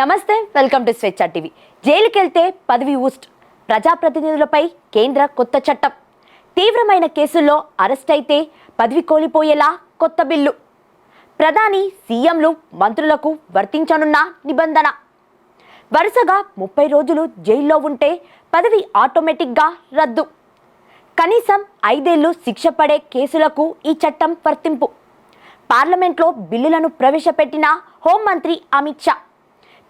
నమస్తే welcome to Swecha TV. జైలుకెళ్తే పదవి ఊస్ట్. ప్రజాప్రతినిధులపై కేంద్ర కొత్త చట్టం. తీవ్రమైన కేసుల్లో అరెస్ట్ అయితే పదవి కోల్పోయేలా కొత్త బిల్లు. ప్రధాని సీఎంలు మంత్రులకు వర్తించనున్న నిబంధన. వరుసగా ముప్పై రోజులు జైల్లో ఉంటే పదవి ఆటోమేటిక్గా రద్దు. కనీసం ఐదేళ్ళు శిక్ష పడే కేసులకు ఈ చట్టం వర్తింపు. పార్లమెంట్లో బిల్లులను ప్రవేశపెట్టిన హోంమంత్రి అమిత్ షా.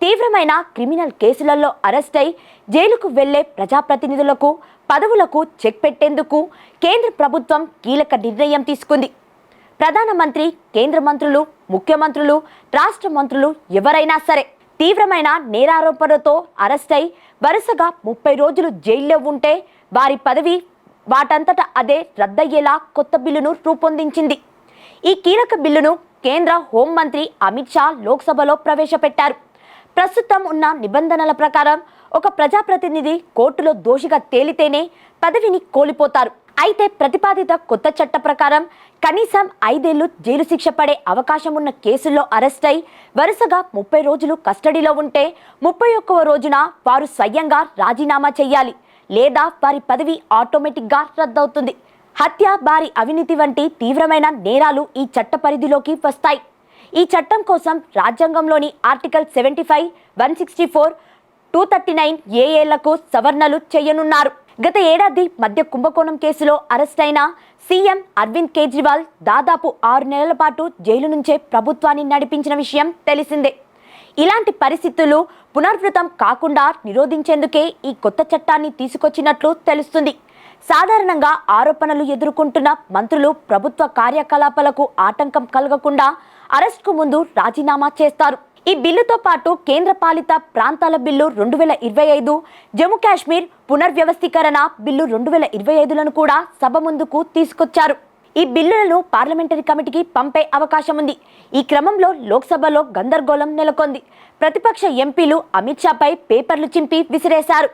తీవ్రమైన క్రిమినల్ కేసులలో అరెస్ట్ అయి జైలుకు వెళ్ళే ప్రజాప్రతినిధులకు పదవులకు చెక్ పెట్టేందుకు కేంద్ర ప్రభుత్వం కీలక నిర్ణయం తీసుకుంది. ప్రధానమంత్రి కేంద్ర మంత్రులు ముఖ్యమంత్రులు రాష్ట్ర మంత్రులు ఎవరైనా సరే తీవ్రమైన నేరారోపణలతో అరెస్ట్ అయి వరుసగా ముప్పై రోజులు జైల్లో ఉంటే వారి పదవి వాటంతట అదే రద్దయ్యేలా కొత్త బిల్లును రూపొందించింది. ఈ కీలక బిల్లును కేంద్ర హోంమంత్రి అమిత్ షా లోక్సభలో ప్రవేశపెట్టారు. ప్రస్తుతం ఉన్న నిబంధనల ప్రకారం ఒక ప్రజాప్రతినిధి కోర్టులో దోషిగా తేలితేనే పదవిని కోల్పోతారు. అయితే ప్రతిపాదిత కొత్త చట్ట ప్రకారం కనీసం ఐదేళ్ళు జైలు శిక్ష పడే అవకాశం ఉన్న కేసుల్లో అరెస్ట్ అయి వరుసగా ముప్పై రోజులు కస్టడీలో ఉంటే ముప్పై ఒక్కవ రోజున వారు స్వయంగా రాజీనామా చేయాలి లేదా వారి పదవి ఆటోమేటిక్గా రద్దవుతుంది. హత్య భారీ అవినీతి వంటి తీవ్రమైన నేరాలు ఈ చట్ట పరిధిలోకి వస్తాయి. ఈ చట్టం కోసం రాజ్యాంగంలోని article seventy five one sixty four two thirty nine ఏఏలకు సవరణలు చేయనున్నారు. గత ఏడాది మధ్య కుంభకోణం కేసులో అరెస్ట్ అయిన సీఎం అరవింద్ కేజ్రీవాల్ దాదాపు ఆరు నెలల పాటు జైలు నుంచే ప్రభుత్వాన్ని నడిపించిన విషయం తెలిసిందే. ఇలాంటి పరిస్థితులు పునర్వృతం కాకుండా నిరోధించేందుకే ఈ కొత్త చట్టాన్ని తీసుకొచ్చినట్లు తెలుస్తుంది. సాధారణంగా ఆరోపణలు ఎదుర్కొంటున్న మంత్రులు ప్రభుత్వ కార్యకలాపాలకు ఆటంకం కలగకుండా అరెస్ట్కు ముందు రాజీనామా చేస్తారు. ఈ బిల్లుతో పాటు కేంద్ర పాలిత ప్రాంతాల బిల్లు రెండు వేల ఇరవై ఐదు జమ్మూ కాశ్మీర్ పునర్వ్యవస్థీకరణ బిల్లు రెండు వేల ఇరవై ఐదులను కూడా సభ ముందుకు తీసుకొచ్చారు. ఈ బిల్లులను పార్లమెంటరీ కమిటీకి పంపే అవకాశం ఉంది. ఈ క్రమంలో లోక్సభలో గందరగోళం నెలకొంది. ప్రతిపక్ష ఎంపీలు అమిత్ షాపై పేపర్లు చింపి విసిరేశారు.